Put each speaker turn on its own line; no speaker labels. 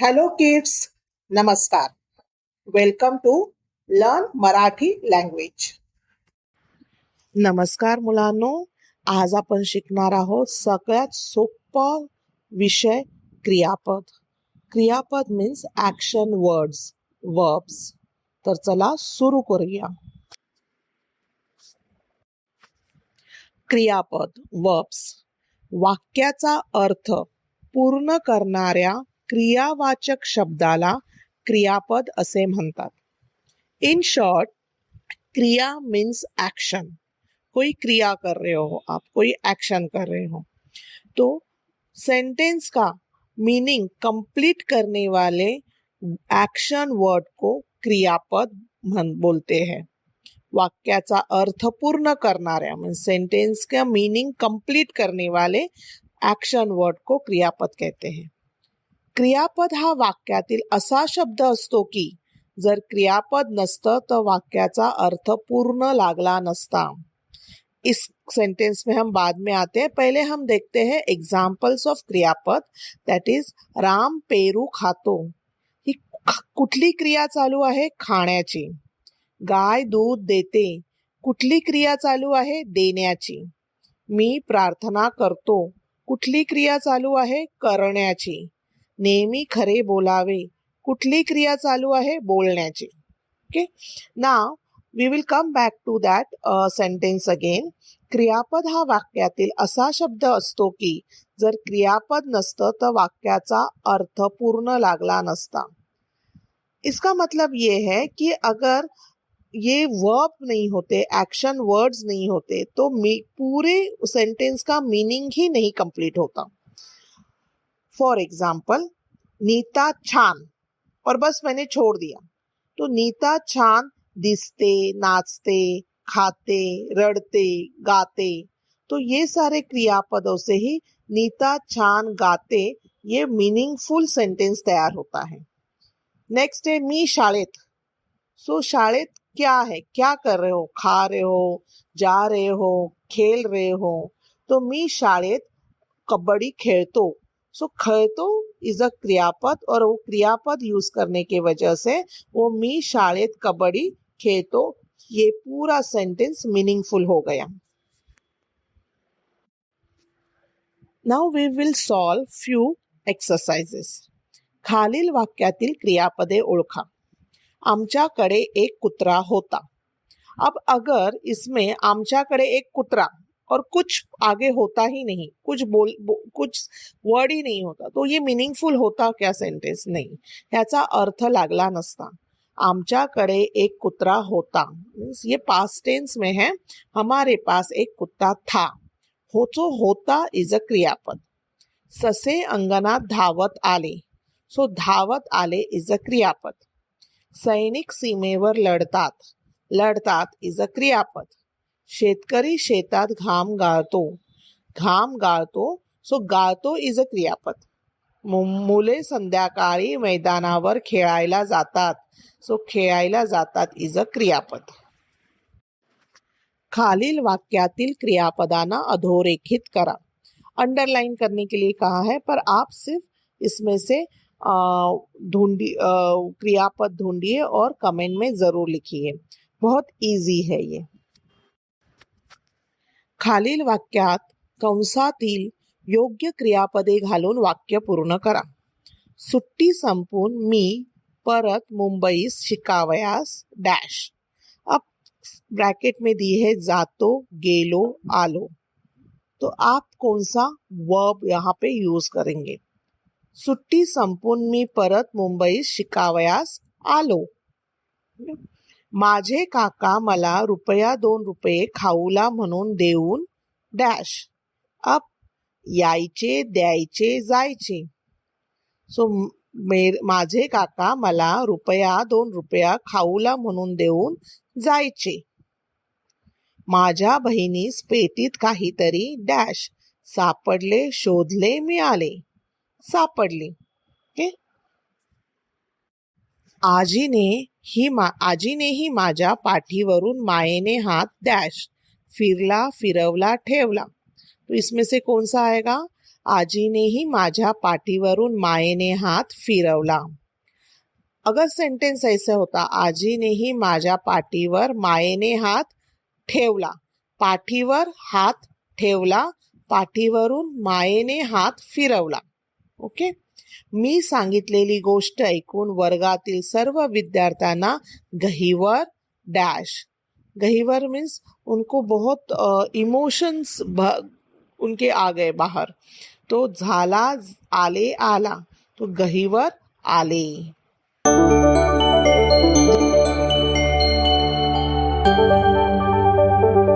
Hello kids नमस्कार welcome to learn Marathi language नमस्कार मुलांनो. आज आपण शिकणार आहोत सगळ्यात सोपा विषय क्रियापद. क्रियापद मीन्स ॲक्शन वर्ड्स वर्ब्स तर चला सुरू करूया. क्रियापद वर्ब्स वाक्याचा अर्थ पूर्ण करणाऱ्या क्रियावाचक शब्दाला क्रियापद असे म्हणतात. इन शॉर्ट क्रिया मीन्स एक्शन कोई क्रिया कर रहे हो आप, कोई एक्शन कर रहे हो. तो सेंटेंस का मीनिंग कंप्लीट करने वाले एक्शन वर्ड को क्रियापद बोलते हैं. वाक्याचा अर्थ पूर्ण करणाऱ्या म्हणजे सेंटेंस का मीनिंग कंप्लीट करने वाले एक्शन वर्ड को क्रियापद कहते हैं. क्रियापद हा वाक्यातील असा शब्द असतो की जर क्रियापद नसतं तर वाक्याचा अर्थ पूर्ण लागला नसता. इस सेंटेंस में हम बाद में आते हैं। पहले हम देखते हैं एग्जाम्पल्स ऑफ क्रियापद दॅट इज राम पेरू खातो. ही कुठली क्रिया चालू आहे? खाण्याची. गाय दूध देते. कुठली क्रिया चालू आहे? देण्याची. मी प्रार्थना करतो. कुठली क्रिया चालू आहे? करण्याची. नेहमी खरे बोलावे. कुठली क्रिया चालू आहे? बोलण्याची. ओके ना we will come back to that sentence again क्रियापद हा वाक्यातील असा शब्द असतो की, जर क्रियापद नसतं, तर वाक्याचा अर्थ पूर्ण लागला नसता. इसका मतलब ये है कि अगर ये वर्ब नहीं होते एक्शन वर्ड्स नहीं होते तो पूरे सेंटेंस का मीनिंग ही नहीं कंप्लीट होता. फॉर एग्ज़ाम्पल नीता छान और बस मैंने छोड़ दिया। तो नीता छान दिसते, नाचते, खाते, रड़ते, गाते तो ये सारे क्रियापदों से ही नीता छान गाते, ये मीनिंगफुल सेंटेंस तैयार होता है। नेक्स्ट है मी शाळेत सो शाळेत क्या है? क्या कर रहे हो? खा रहे हो? जा रहे हो? खेल रहे हो? तो मी शाळेत कबड्डी खेळतो सो खेळतो इज़ अ क्रियापद और वो क्रियापद यूज़ करने की वजह से वो मी शाळेत कबड्डी खेतो ये पूरा सेंटेंस मीनिंगफुल हो गया now we will solve few exercises खालील वाक्यातील क्रियापदे ओळखा आमच्याकडे एक कुत्रा होता अब अगर इसमें आमच्याकडे एक कुत्रा और कुछ आगे होता ही नहीं कुछ बोल बो, कुछ वर्ड ही नहीं होता। तो ये मीनिंगफुल होता क्या सेंटेंस नहीं। ह्याचा अर्थ लागला नसता। आमच्याकडे एक कुत्रा होता। मीन्स ये पास टेंस में है। हमारे पास एक कुत्ता था। हो तो होता इज़ अ क्रियापद। ससे अंगणात धावत आले। सो धावत आले इज़ अ क्रियापद। सैनिक सीमेवर लढतात। लढतात इज़ अ क्रियापद। शेतकरी शेतात घाम गाळतो. घाम गाळतो, सो गाळतो इज़ अ क्रियापद. मुले संध्याकाळी मैदानावर खेळायला जातात, सो खेळायला जातात इज़ अ क्रियापद. खालील वाक्यातील क्रियापदांना अधोरेखित करा. अंडरलाइन करने के लिए कहा है, पर आप सिर्फ़ इसमें से ढूंढी क्रियापद ढूंढिए और कमेंट में ज़रूर लिखिए। बहुत इजी है ये। खालील वाक्यात कंसातील योग्य क्रियापदे घालून वाक्य पूर्ण करा. सुट्टी संपून मी परत मुंबईस शिकावयास डॅश. अब ब्रैकेट में दी है जातो, गेलो, आलो. तो आप कौन सा वर्ब यहाँ पे यूज़ करेंगे? सुट्टी संपून मी परत मुंबईस शिकावयास आलो. माझे काका मला रुपया दोन रुपये खाऊला म्हणून देऊन डॅश अप यायचे द्यायचे जायचे. सो मेर माझे काका मला रुपया दोन रुपया खाऊला म्हणून देऊन जायचे. माझ्या बहिणीस पेटीत काहीतरी डॅश सापडले शोधले मिळाले. सापडले. आजीने ही मा, आजीनेही माझ्या पाठीवरून मायेने हात डॅश फिरला, फिरवला, ठेवला. तो इसमें से कौन सा आएगा? आजीनेही माझ्या पाठीवरून मायेने हात फिरवला. अगर सेंटेन्स ऐसे होता, आजीनेही माझ्या पाठीवर मायेने हात ठेवला. पाठीवर हात ठेवला, पाठीवरून मायेने हात फिरवला. ओके? मी सांगितलेली गोष्ट ऐकून वर्गातील सर्व विद्यार्थ्यांना गहीवर डॅश. गहीवर मीन्स उनको बहुत इमोशंस उनके आ गए बाहर. तो झाला आले आला. तो गहीवर आले.